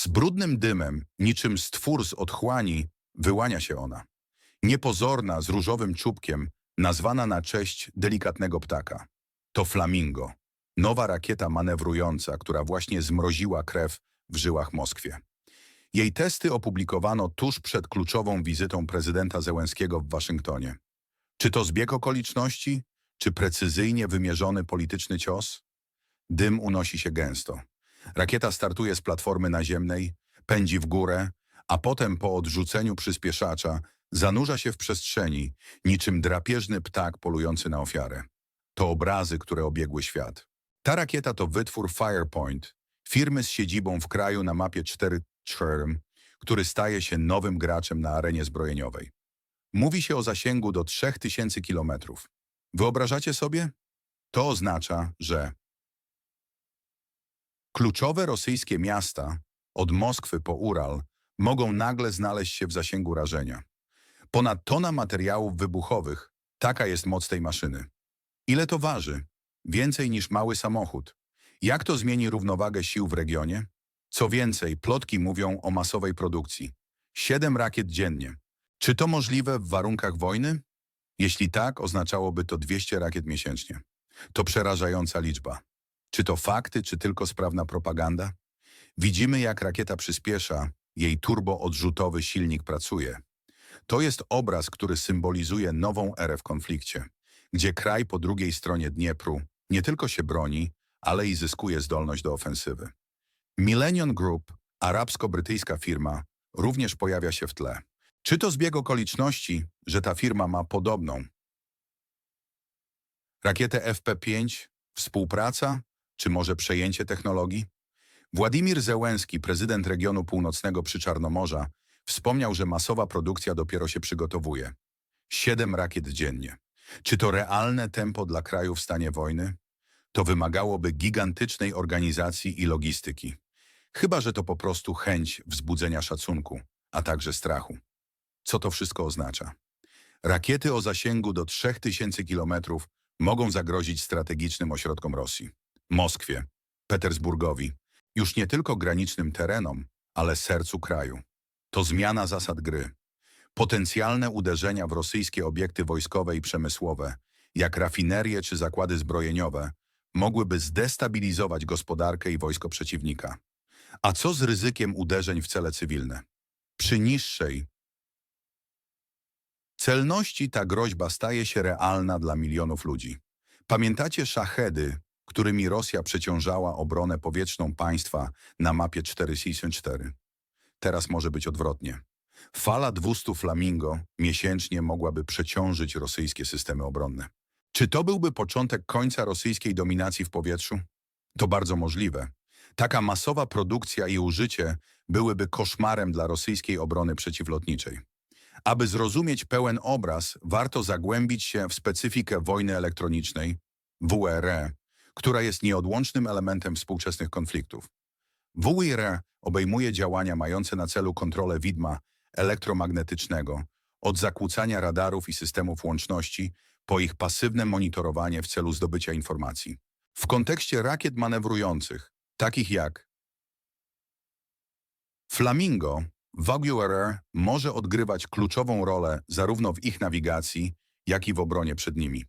Z brudnym dymem, niczym stwór z otchłani, wyłania się ona. Niepozorna, z różowym czubkiem, nazwana na cześć delikatnego ptaka. To Flamingo, nowa rakieta manewrująca, która właśnie zmroziła krew w żyłach Moskwie. Jej testy opublikowano tuż przed kluczową wizytą prezydenta Zełenskiego w Waszyngtonie. Czy to zbieg okoliczności, czy precyzyjnie wymierzony polityczny cios? Dym unosi się gęsto. Rakieta startuje z platformy naziemnej, pędzi w górę, a potem po odrzuceniu przyspieszacza zanurza się w przestrzeni, niczym drapieżny ptak polujący na ofiarę. To obrazy, które obiegły świat. Ta rakieta to wytwór Firepoint, firmy z siedzibą w kraju na mapie 4 Czerm, który staje się nowym graczem na arenie zbrojeniowej. Mówi się o zasięgu do 3000 kilometrów. Wyobrażacie sobie? To oznacza, że kluczowe rosyjskie miasta, od Moskwy po Ural, mogą nagle znaleźć się w zasięgu rażenia. Ponad tona materiałów wybuchowych, taka jest moc tej maszyny. Ile to waży? Więcej niż mały samochód. Jak to zmieni równowagę sił w regionie? Co więcej, plotki mówią o masowej produkcji. Siedem rakiet dziennie. Czy to możliwe w warunkach wojny? Jeśli tak, oznaczałoby to 200 rakiet miesięcznie. To przerażająca liczba. Czy to fakty, czy tylko sprawna propaganda? Widzimy, jak rakieta przyspiesza, jej turboodrzutowy silnik pracuje. To jest obraz, który symbolizuje nową erę w konflikcie, gdzie kraj po drugiej stronie Dniepru nie tylko się broni, ale i zyskuje zdolność do ofensywy. Millennium Group, arabsko-brytyjska firma, również pojawia się w tle. Czy to zbieg okoliczności, że ta firma ma podobną rakietę FP5, współpraca, czy może przejęcie technologii? Władimir Zełenski, prezydent regionu północnego przy Czarnomorza, wspomniał, że masowa produkcja dopiero się przygotowuje. Siedem rakiet dziennie. Czy to realne tempo dla kraju w stanie wojny? To wymagałoby gigantycznej organizacji i logistyki. Chyba, że to po prostu chęć wzbudzenia szacunku, a także strachu. Co to wszystko oznacza? Rakiety o zasięgu do 3000 kilometrów mogą zagrozić strategicznym ośrodkom Rosji. Moskwie, Petersburgowi, już nie tylko granicznym terenom, ale sercu kraju. To zmiana zasad gry. Potencjalne uderzenia w rosyjskie obiekty wojskowe i przemysłowe, jak rafinerie czy zakłady zbrojeniowe, mogłyby zdestabilizować gospodarkę i wojsko przeciwnika. A co z ryzykiem uderzeń w cele cywilne? Przy niższej celności ta groźba staje się realna dla milionów ludzi. Pamiętacie szachedy, którymi Rosja przeciążała obronę powietrzną państwa na mapie 464? Teraz może być odwrotnie. Fala 200 flamingo miesięcznie mogłaby przeciążyć rosyjskie systemy obronne. Czy to byłby początek końca rosyjskiej dominacji w powietrzu? To bardzo możliwe. Taka masowa produkcja i użycie byłyby koszmarem dla rosyjskiej obrony przeciwlotniczej. Aby zrozumieć pełen obraz, warto zagłębić się w specyfikę wojny elektronicznej, WRE, która jest nieodłącznym elementem współczesnych konfliktów. WIRE obejmuje działania mające na celu kontrolę widma elektromagnetycznego, od zakłócania radarów i systemów łączności po ich pasywne monitorowanie w celu zdobycia informacji. W kontekście rakiet manewrujących, takich jak Flamingo, WRR może odgrywać kluczową rolę zarówno w ich nawigacji, jak i w obronie przed nimi.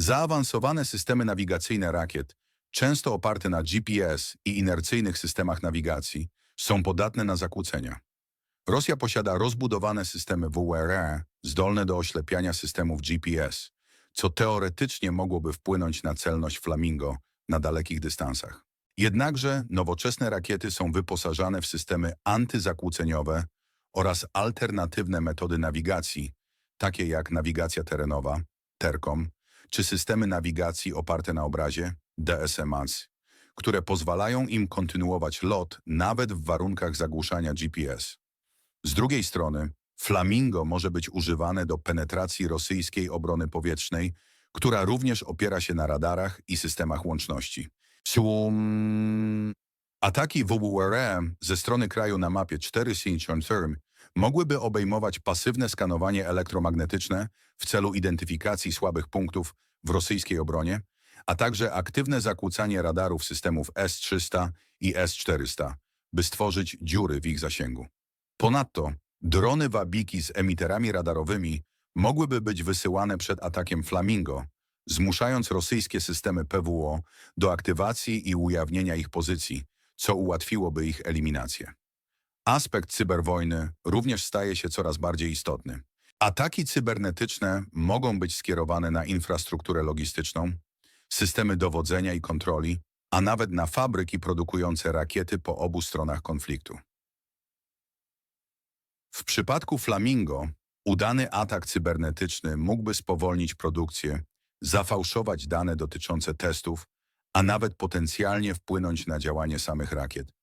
Zaawansowane systemy nawigacyjne rakiet, często oparte na GPS i inercyjnych systemach nawigacji, są podatne na zakłócenia. Rosja posiada rozbudowane systemy WRR zdolne do oślepiania systemów GPS, co teoretycznie mogłoby wpłynąć na celność Flamingo na dalekich dystansach. Jednakże nowoczesne rakiety są wyposażane w systemy antyzakłóceniowe oraz alternatywne metody nawigacji, takie jak nawigacja terenowa, TERCOM, czy systemy nawigacji oparte na obrazie, DSMAS, które pozwalają im kontynuować lot nawet w warunkach zagłuszania GPS. Z drugiej strony, Flamingo może być używane do penetracji rosyjskiej obrony powietrznej, która również opiera się na radarach i systemach łączności. Ataki WWRE ze strony kraju na mapie 4 Term mogłyby obejmować pasywne skanowanie elektromagnetyczne w celu identyfikacji słabych punktów w rosyjskiej obronie, a także aktywne zakłócanie radarów systemów S-300 i S-400, by stworzyć dziury w ich zasięgu. Ponadto drony wabiki z emiterami radarowymi mogłyby być wysyłane przed atakiem Flamingo, zmuszając rosyjskie systemy PWO do aktywacji i ujawnienia ich pozycji, co ułatwiłoby ich eliminację. Aspekt cyberwojny również staje się coraz bardziej istotny. Ataki cybernetyczne mogą być skierowane na infrastrukturę logistyczną, systemy dowodzenia i kontroli, a nawet na fabryki produkujące rakiety po obu stronach konfliktu. W przypadku Flamingo udany atak cybernetyczny mógłby spowolnić produkcję, zafałszować dane dotyczące testów, a nawet potencjalnie wpłynąć na działanie samych rakiet.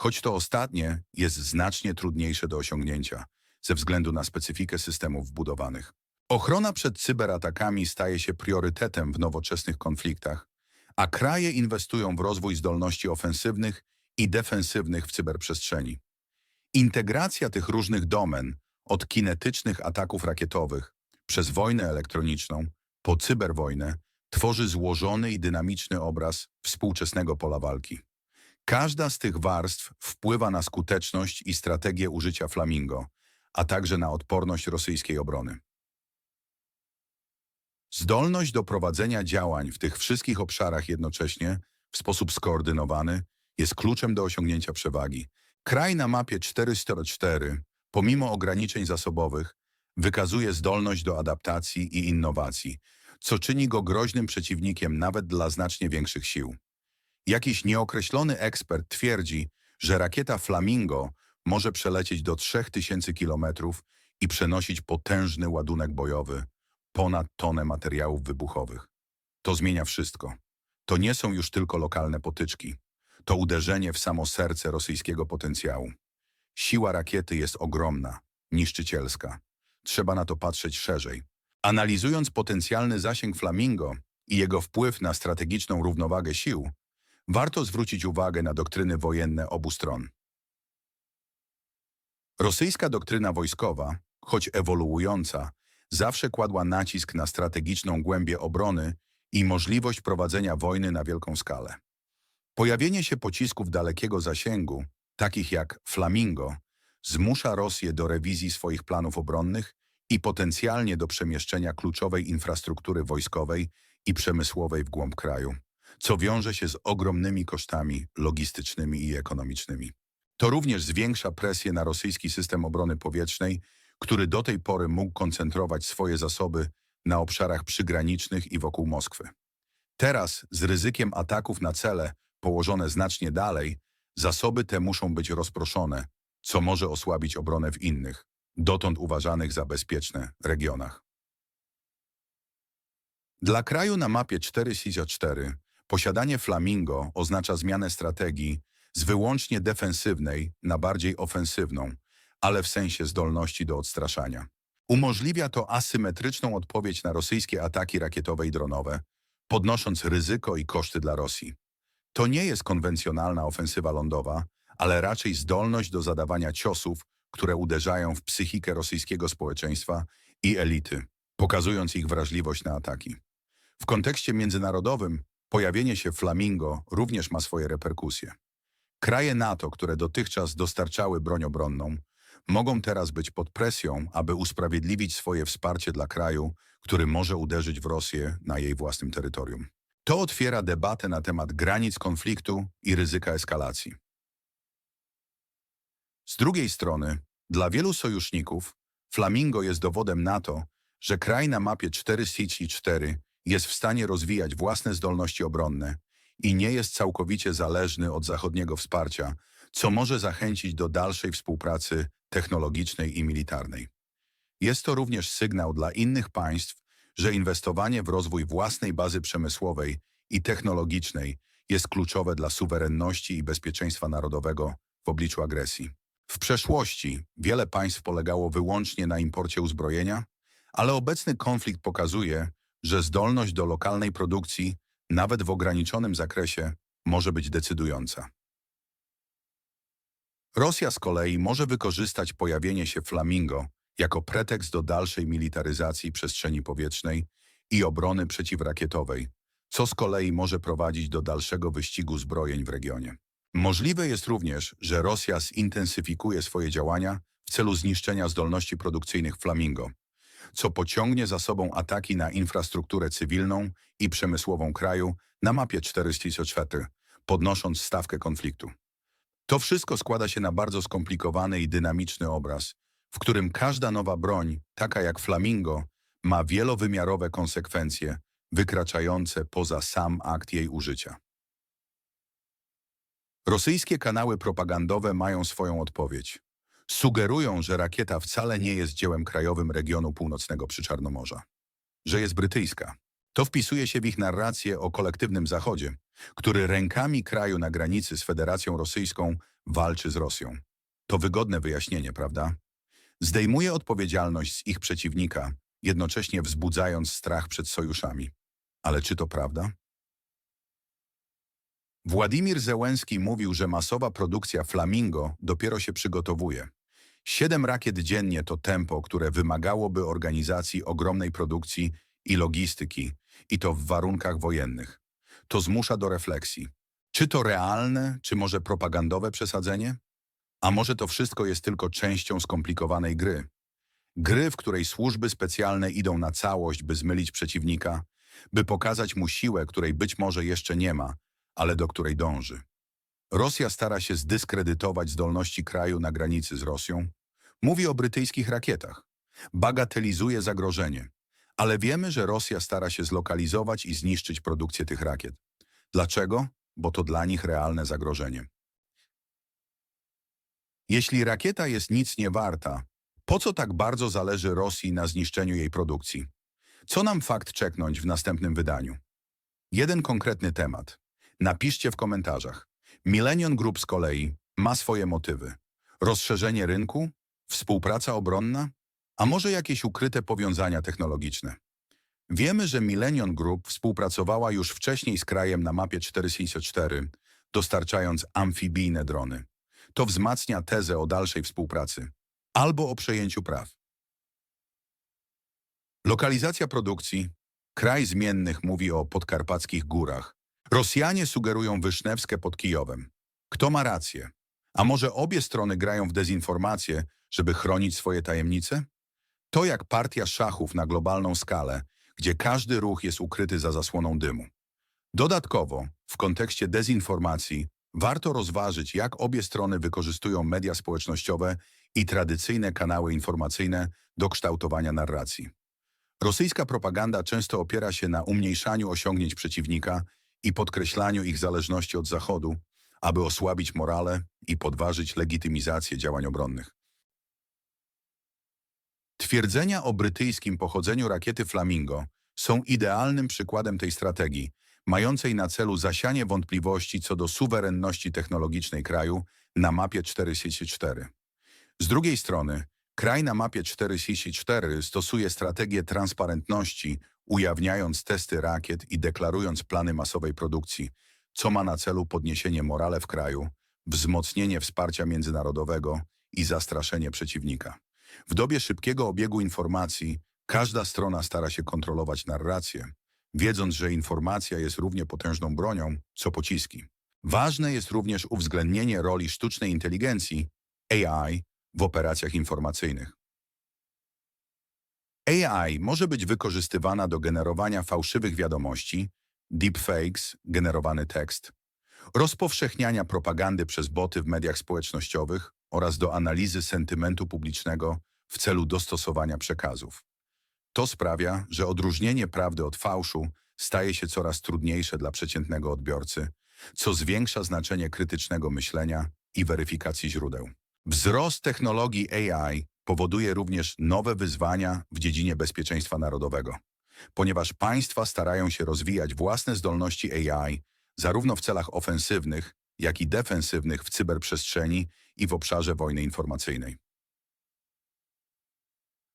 Choć to ostatnie jest znacznie trudniejsze do osiągnięcia ze względu na specyfikę systemów wbudowanych. Ochrona przed cyberatakami staje się priorytetem w nowoczesnych konfliktach, a kraje inwestują w rozwój zdolności ofensywnych i defensywnych w cyberprzestrzeni. Integracja tych różnych domen, od kinetycznych ataków rakietowych, przez wojnę elektroniczną, po cyberwojnę, tworzy złożony i dynamiczny obraz współczesnego pola walki. Każda z tych warstw wpływa na skuteczność i strategię użycia Flamingo, a także na odporność rosyjskiej obrony. Zdolność do prowadzenia działań w tych wszystkich obszarach jednocześnie, w sposób skoordynowany, jest kluczem do osiągnięcia przewagi. Kraj na mapie 404, pomimo ograniczeń zasobowych, wykazuje zdolność do adaptacji i innowacji, co czyni go groźnym przeciwnikiem nawet dla znacznie większych sił. Jakiś nieokreślony ekspert twierdzi, że rakieta Flamingo może przelecieć do 3000 kilometrów i przenosić potężny ładunek bojowy, ponad tonę materiałów wybuchowych. To zmienia wszystko. To nie są już tylko lokalne potyczki. To uderzenie w samo serce rosyjskiego potencjału. Siła rakiety jest ogromna, niszczycielska. Trzeba na to patrzeć szerzej. Analizując potencjalny zasięg Flamingo i jego wpływ na strategiczną równowagę sił, warto zwrócić uwagę na doktryny wojenne obu stron. Rosyjska doktryna wojskowa, choć ewoluująca, zawsze kładła nacisk na strategiczną głębię obrony i możliwość prowadzenia wojny na wielką skalę. Pojawienie się pocisków dalekiego zasięgu, takich jak Flamingo, zmusza Rosję do rewizji swoich planów obronnych i potencjalnie do przemieszczenia kluczowej infrastruktury wojskowej i przemysłowej w głąb kraju, co wiąże się z ogromnymi kosztami logistycznymi i ekonomicznymi. To również zwiększa presję na rosyjski system obrony powietrznej, który do tej pory mógł koncentrować swoje zasoby na obszarach przygranicznych i wokół Moskwy. Teraz, z ryzykiem ataków na cele położone znacznie dalej, zasoby te muszą być rozproszone, co może osłabić obronę w innych, dotąd uważanych za bezpieczne, regionach. Dla kraju na mapie 4 posiadanie Flamingo oznacza zmianę strategii z wyłącznie defensywnej na bardziej ofensywną, ale w sensie zdolności do odstraszania. Umożliwia to asymetryczną odpowiedź na rosyjskie ataki rakietowe i dronowe, podnosząc ryzyko i koszty dla Rosji. To nie jest konwencjonalna ofensywa lądowa, ale raczej zdolność do zadawania ciosów, które uderzają w psychikę rosyjskiego społeczeństwa i elity, pokazując ich wrażliwość na ataki. W kontekście międzynarodowym pojawienie się Flamingo również ma swoje reperkusje. Kraje NATO, które dotychczas dostarczały broń obronną, mogą teraz być pod presją, aby usprawiedliwić swoje wsparcie dla kraju, który może uderzyć w Rosję na jej własnym terytorium. To otwiera debatę na temat granic konfliktu i ryzyka eskalacji. Z drugiej strony, dla wielu sojuszników, Flamingo jest dowodem na to, że kraj na mapie 4 jest w stanie rozwijać własne zdolności obronne i nie jest całkowicie zależny od zachodniego wsparcia, co może zachęcić do dalszej współpracy technologicznej i militarnej. Jest to również sygnał dla innych państw, że inwestowanie w rozwój własnej bazy przemysłowej i technologicznej jest kluczowe dla suwerenności i bezpieczeństwa narodowego w obliczu agresji. W przeszłości wiele państw polegało wyłącznie na imporcie uzbrojenia, ale obecny konflikt pokazuje, że zdolność do lokalnej produkcji, nawet w ograniczonym zakresie, może być decydująca. Rosja z kolei może wykorzystać pojawienie się Flamingo jako pretekst do dalszej militaryzacji przestrzeni powietrznej i obrony przeciwrakietowej, co z kolei może prowadzić do dalszego wyścigu zbrojeń w regionie. Możliwe jest również, że Rosja zintensyfikuje swoje działania w celu zniszczenia zdolności produkcyjnych Flamingo, co pociągnie za sobą ataki na infrastrukturę cywilną i przemysłową kraju na mapie 404, podnosząc stawkę konfliktu. To wszystko składa się na bardzo skomplikowany i dynamiczny obraz, w którym każda nowa broń, taka jak Flamingo, ma wielowymiarowe konsekwencje wykraczające poza sam akt jej użycia. Rosyjskie kanały propagandowe mają swoją odpowiedź. Sugerują, że rakieta wcale nie jest dziełem krajowym regionu północnego Przyczarnomorza, że jest brytyjska. To wpisuje się w ich narrację o kolektywnym Zachodzie, który rękami kraju na granicy z Federacją Rosyjską walczy z Rosją. To wygodne wyjaśnienie, prawda? Zdejmuje odpowiedzialność z ich przeciwnika, jednocześnie wzbudzając strach przed sojuszami. Ale czy to prawda? Władimir Zełenski mówił, że masowa produkcja Flamingo dopiero się przygotowuje. Siedem rakiet dziennie to tempo, które wymagałoby organizacji ogromnej produkcji i logistyki, i to w warunkach wojennych. To zmusza do refleksji. Czy to realne, czy może propagandowe przesadzenie? A może to wszystko jest tylko częścią skomplikowanej gry? Gry, w której służby specjalne idą na całość, by zmylić przeciwnika, by pokazać mu siłę, której być może jeszcze nie ma, ale do której dąży. Rosja stara się zdyskredytować zdolności kraju na granicy z Rosją. Mówi o brytyjskich rakietach. Bagatelizuje zagrożenie. Ale wiemy, że Rosja stara się zlokalizować i zniszczyć produkcję tych rakiet. Dlaczego? Bo to dla nich realne zagrożenie. Jeśli rakieta jest nic nie warta, po co tak bardzo zależy Rosji na zniszczeniu jej produkcji? Co nam fakt czeknąć w następnym wydaniu? Jeden konkretny temat. Napiszcie w komentarzach. Millennium Group z kolei ma swoje motywy. Rozszerzenie rynku? Współpraca obronna? A może jakieś ukryte powiązania technologiczne? Wiemy, że Millennium Group współpracowała już wcześniej z krajem na mapie 464, dostarczając amfibijne drony. To wzmacnia tezę o dalszej współpracy albo o przejęciu praw. Lokalizacja produkcji. Kraj zmiennych mówi o podkarpackich górach. Rosjanie sugerują Wysznewskę pod Kijowem. Kto ma rację? A może obie strony grają w dezinformację, żeby chronić swoje tajemnice? To jak partia szachów na globalną skalę, gdzie każdy ruch jest ukryty za zasłoną dymu. Dodatkowo, w kontekście dezinformacji, warto rozważyć, jak obie strony wykorzystują media społecznościowe i tradycyjne kanały informacyjne do kształtowania narracji. Rosyjska propaganda często opiera się na umniejszaniu osiągnięć przeciwnika i podkreślaniu ich zależności od Zachodu, aby osłabić morale i podważyć legitymizację działań obronnych. Twierdzenia o brytyjskim pochodzeniu rakiety Flamingo są idealnym przykładem tej strategii, mającej na celu zasianie wątpliwości co do suwerenności technologicznej kraju na mapie 404. Z drugiej strony, kraj na mapie 404 stosuje strategię transparentności, ujawniając testy rakiet i deklarując plany masowej produkcji, co ma na celu podniesienie morale w kraju, wzmocnienie wsparcia międzynarodowego i zastraszenie przeciwnika. W dobie szybkiego obiegu informacji każda strona stara się kontrolować narrację, wiedząc, że informacja jest równie potężną bronią, co pociski. Ważne jest również uwzględnienie roli sztucznej inteligencji, AI, w operacjach informacyjnych. AI może być wykorzystywana do generowania fałszywych wiadomości, deepfakes, generowany tekst, rozpowszechniania propagandy przez boty w mediach społecznościowych oraz do analizy sentymentu publicznego w celu dostosowania przekazów. To sprawia, że odróżnienie prawdy od fałszu staje się coraz trudniejsze dla przeciętnego odbiorcy, co zwiększa znaczenie krytycznego myślenia i weryfikacji źródeł. Wzrost technologii AI powoduje również nowe wyzwania w dziedzinie bezpieczeństwa narodowego, ponieważ państwa starają się rozwijać własne zdolności AI zarówno w celach ofensywnych, jak i defensywnych w cyberprzestrzeni i w obszarze wojny informacyjnej.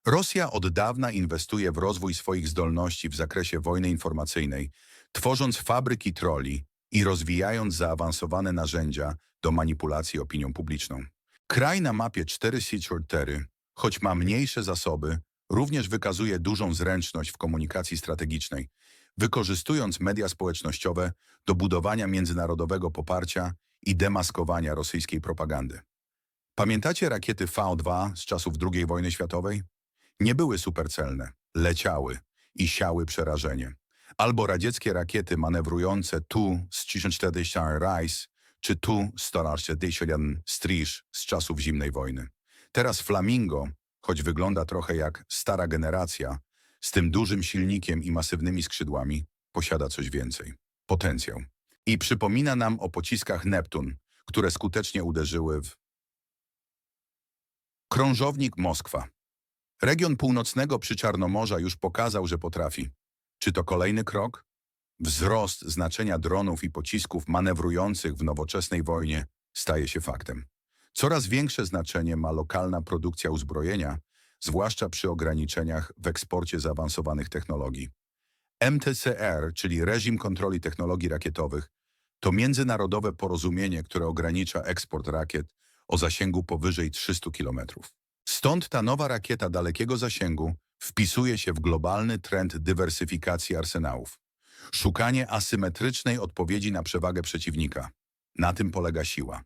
Rosja od dawna inwestuje w rozwój swoich zdolności w zakresie wojny informacyjnej, tworząc fabryki troli i rozwijając zaawansowane narzędzia do manipulacji opinią publiczną. Kraj na mapie 4 choć ma mniejsze zasoby, również wykazuje dużą zręczność w komunikacji strategicznej, wykorzystując media społecznościowe do budowania międzynarodowego poparcia i demaskowania rosyjskiej propagandy. Pamiętacie rakiety V2 z czasów II wojny światowej? Nie były supercelne, leciały i siały przerażenie. Albo radzieckie rakiety manewrujące Tu-140 Rise czy Tu-141 Striż z czasów zimnej wojny. Teraz Flamingo, choć wygląda trochę jak stara generacja, z tym dużym silnikiem i masywnymi skrzydłami, posiada coś więcej. Potencjał. I przypomina nam o pociskach Neptun, które skutecznie uderzyły w krążownik Moskwa. Region północnego przyczarnomorza już pokazał, że potrafi. Czy to kolejny krok? Wzrost znaczenia dronów i pocisków manewrujących w nowoczesnej wojnie staje się faktem. Coraz większe znaczenie ma lokalna produkcja uzbrojenia, zwłaszcza przy ograniczeniach w eksporcie zaawansowanych technologii. MTCR, czyli Reżim Kontroli Technologii Rakietowych, to międzynarodowe porozumienie, które ogranicza eksport rakiet o zasięgu powyżej 300 km. Stąd ta nowa rakieta dalekiego zasięgu wpisuje się w globalny trend dywersyfikacji arsenałów. Szukanie asymetrycznej odpowiedzi na przewagę przeciwnika. Na tym polega siła.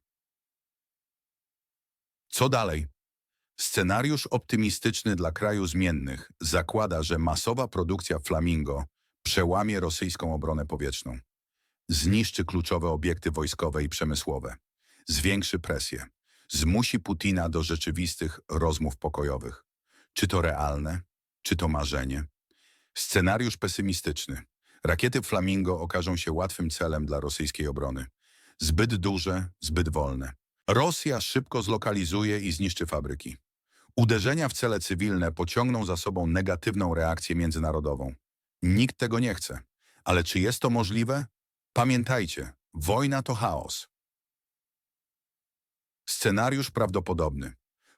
Co dalej? Scenariusz optymistyczny dla kraju zmiennych zakłada, że masowa produkcja Flamingo przełamie rosyjską obronę powietrzną. Zniszczy kluczowe obiekty wojskowe i przemysłowe. Zwiększy presję. Zmusi Putina do rzeczywistych rozmów pokojowych. Czy to realne? Czy to marzenie? Scenariusz pesymistyczny. Rakiety Flamingo okażą się łatwym celem dla rosyjskiej obrony. Zbyt duże, zbyt wolne. Rosja szybko zlokalizuje i zniszczy fabryki. Uderzenia w cele cywilne pociągną za sobą negatywną reakcję międzynarodową. Nikt tego nie chce. Ale czy jest to możliwe? Pamiętajcie, wojna to chaos. Scenariusz prawdopodobny.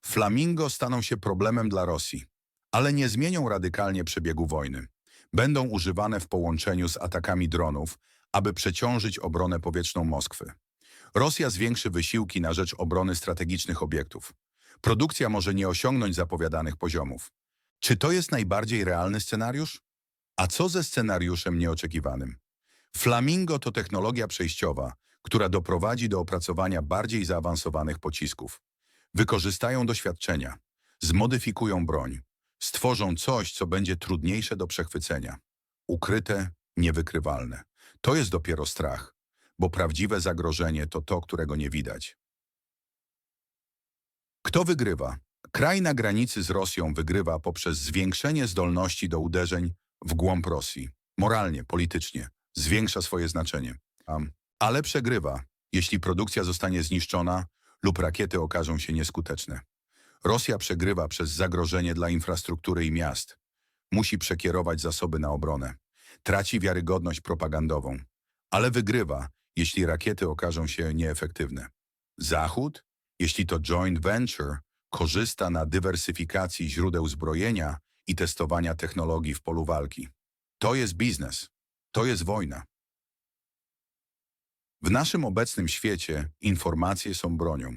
Flamingo staną się problemem dla Rosji, ale nie zmienią radykalnie przebiegu wojny. Będą używane w połączeniu z atakami dronów, aby przeciążyć obronę powietrzną Moskwy. Rosja zwiększy wysiłki na rzecz obrony strategicznych obiektów. Produkcja może nie osiągnąć zapowiadanych poziomów. Czy to jest najbardziej realny scenariusz? A co ze scenariuszem nieoczekiwanym? Flamingo to technologia przejściowa, która doprowadzi do opracowania bardziej zaawansowanych pocisków. Wykorzystają doświadczenia, zmodyfikują broń, stworzą coś, co będzie trudniejsze do przechwycenia. Ukryte, niewykrywalne. To jest dopiero strach, bo prawdziwe zagrożenie to to, którego nie widać. Kto wygrywa? Kraj na granicy z Rosją wygrywa poprzez zwiększenie zdolności do uderzeń w głąb Rosji. Moralnie, politycznie. Zwiększa swoje znaczenie. Ale przegrywa, jeśli produkcja zostanie zniszczona lub rakiety okażą się nieskuteczne. Rosja przegrywa przez zagrożenie dla infrastruktury i miast. Musi przekierować zasoby na obronę. Traci wiarygodność propagandową. Ale wygrywa, jeśli rakiety okażą się nieefektywne. Zachód, jeśli to joint venture, korzysta na dywersyfikacji źródeł zbrojenia i testowania technologii w polu walki. To jest biznes. To jest wojna. W naszym obecnym świecie informacje są bronią.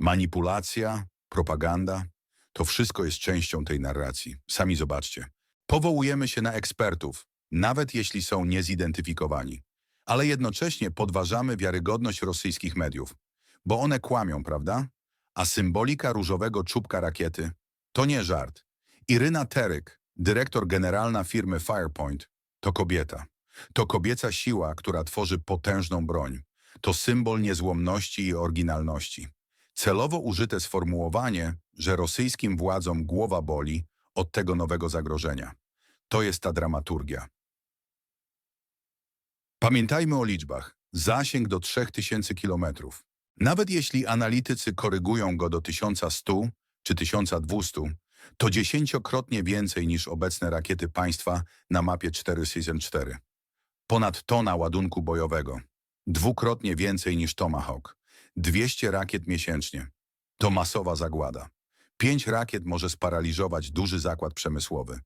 Manipulacja, propaganda, to wszystko jest częścią tej narracji. Sami zobaczcie. Powołujemy się na ekspertów, nawet jeśli są niezidentyfikowani. Ale jednocześnie podważamy wiarygodność rosyjskich mediów, bo one kłamią, prawda? A symbolika różowego czubka rakiety to nie żart. Iryna Teryk, dyrektor generalna firmy Firepoint, to kobieta. To kobieca siła, która tworzy potężną broń. To symbol niezłomności i oryginalności. Celowo użyte sformułowanie, że rosyjskim władzom głowa boli od tego nowego zagrożenia. To jest ta dramaturgia. Pamiętajmy o liczbach. Zasięg do 3000 kilometrów. Nawet jeśli analitycy korygują go do 1100 czy 1200, to dziesięciokrotnie więcej niż obecne rakiety państwa na mapie 4 Season 4. Ponad tona ładunku bojowego. Dwukrotnie więcej niż Tomahawk. 200 rakiet miesięcznie. To masowa zagłada. Pięć rakiet może sparaliżować duży zakład przemysłowy.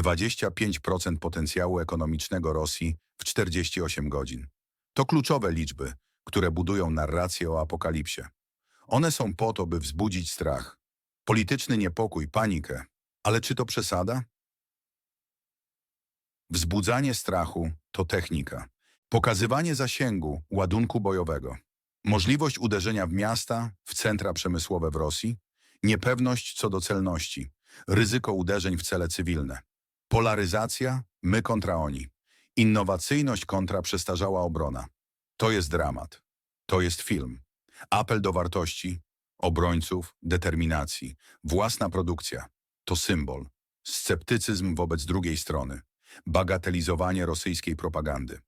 25% potencjału ekonomicznego Rosji w 48 godzin. To kluczowe liczby, które budują narrację o apokalipsie. One są po to, by wzbudzić strach, polityczny niepokój, panikę. Ale czy to przesada? Wzbudzanie strachu to technika. Pokazywanie zasięgu ładunku bojowego. Możliwość uderzenia w miasta, w centra przemysłowe w Rosji, niepewność co do celności, ryzyko uderzeń w cele cywilne, polaryzacja, my kontra oni, innowacyjność kontra przestarzała obrona. To jest dramat. To jest film. Apel do wartości, obrońców, determinacji, własna produkcja. To symbol. Sceptycyzm wobec drugiej strony. Bagatelizowanie rosyjskiej propagandy.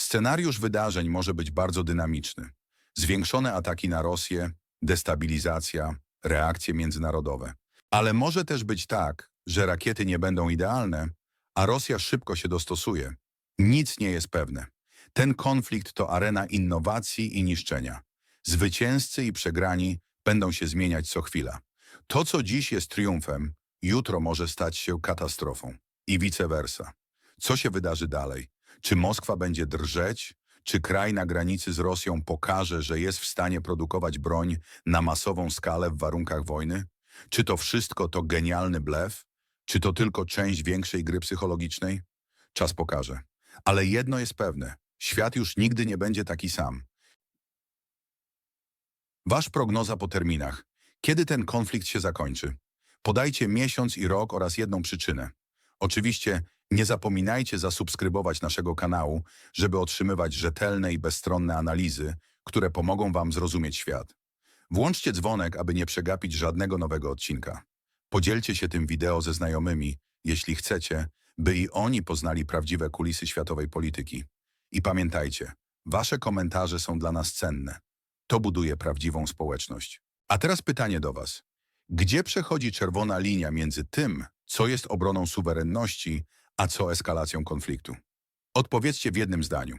Scenariusz wydarzeń może być bardzo dynamiczny. Zwiększone ataki na Rosję, destabilizacja, reakcje międzynarodowe. Ale może też być tak, że rakiety nie będą idealne, a Rosja szybko się dostosuje. Nic nie jest pewne. Ten konflikt to arena innowacji i niszczenia. Zwycięzcy i przegrani będą się zmieniać co chwila. To, co dziś jest triumfem, jutro może stać się katastrofą. I vice versa. Co się wydarzy dalej? Czy Moskwa będzie drżeć? Czy kraj na granicy z Rosją pokaże, że jest w stanie produkować broń na masową skalę w warunkach wojny? Czy to wszystko to genialny blef? Czy to tylko część większej gry psychologicznej? Czas pokaże. Ale jedno jest pewne. Świat już nigdy nie będzie taki sam. Wasz prognoza po terminach. Kiedy ten konflikt się zakończy? Podajcie miesiąc i rok oraz jedną przyczynę. Oczywiście nie zapominajcie zasubskrybować naszego kanału, żeby otrzymywać rzetelne i bezstronne analizy, które pomogą Wam zrozumieć świat. Włączcie dzwonek, aby nie przegapić żadnego nowego odcinka. Podzielcie się tym wideo ze znajomymi, jeśli chcecie, by i oni poznali prawdziwe kulisy światowej polityki. I pamiętajcie, Wasze komentarze są dla nas cenne. To buduje prawdziwą społeczność. A teraz pytanie do Was. Gdzie przechodzi czerwona linia między tym, co jest obroną suwerenności, a co eskalacją konfliktu? Odpowiedzcie w jednym zdaniu.